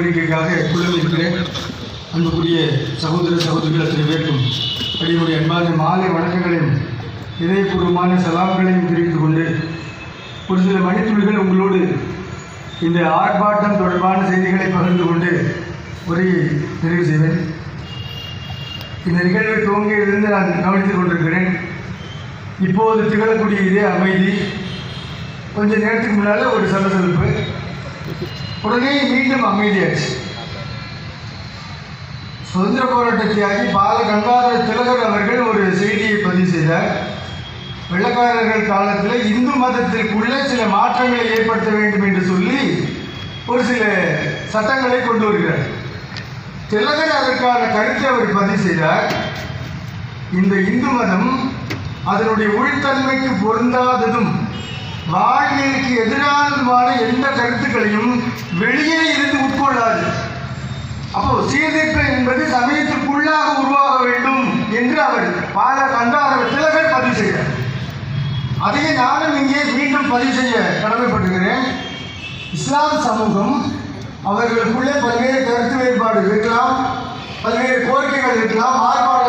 கோரிக்கைக்காக குழுமி இருக்கிறேன் அன்புக்குரிய சகோதர சகோதரிகள் அத்தனை பேருக்கும் அடியுடைய அன்பான மாலை வணக்கங்களையும் இதயபூர்வமான சலாம்களையும் தெரிவித்துக் கொண்டு ஒரு சில மணித்துளிகள் உங்களோடு இந்த ஆர்ப்பாட்டம் தொடர்பான செய்திகளை பகிர்ந்து கொண்டு உரையை நிறைவு செய்வேன். இந்த நிகழ்வை துவங்கியிலிருந்து நான் கவனித்துக் கொண்டிருக்கிறேன். இப்போது திகழக்கூடிய இதே அமைதி கொஞ்ச நேரத்துக்கு முன்னால் ஒரு சலசலப்பு. உடனே மீண்டும் அமைதியாச்சு. சுதந்திர போராட்ட தியாகி பால கங்காதர திலகர் அவர்கள் ஒரு செய்தியை பதிவு செய்தார். வெள்ளக்காரர்கள் காலத்தில் இந்து மதத்திற்குள்ளே சில மாற்றங்களை ஏற்படுத்த வேண்டும் என்று சொல்லி ஒரு சில சட்டங்களை கொண்டு வருகிறார். திலகர் அதற்கான கருத்தை அவர் பதிவு செய்தார். இந்த இந்து மதம் அதனுடைய உள்தன்மைக்கு பொருந்தாததும் வாழ்வியலுக்கு எதிரானதுமான எந்த கருத்துக்களையும் வெளியே இருந்து உட்கொள்ளாது. அப்போ சீர்திருத்தம் என்பது சமயத்துக்குள்ளாக உருவாக வேண்டும் என்று அவர் பால கண்டாதர திலகர் பதிவு செய்தார். அதையே நானும் இங்கே மீண்டும் பதிவு செய்ய கடமைப்பட்டிருக்கிறேன் இஸ்லாம் சமூகம் அவர்களுக்குள்ளே பல்வேறு கருத்து வேறுபாடு இருக்கலாம் பல்வேறு கோரிக்கைகள் இருக்கலாம் மாறுபாடுகள்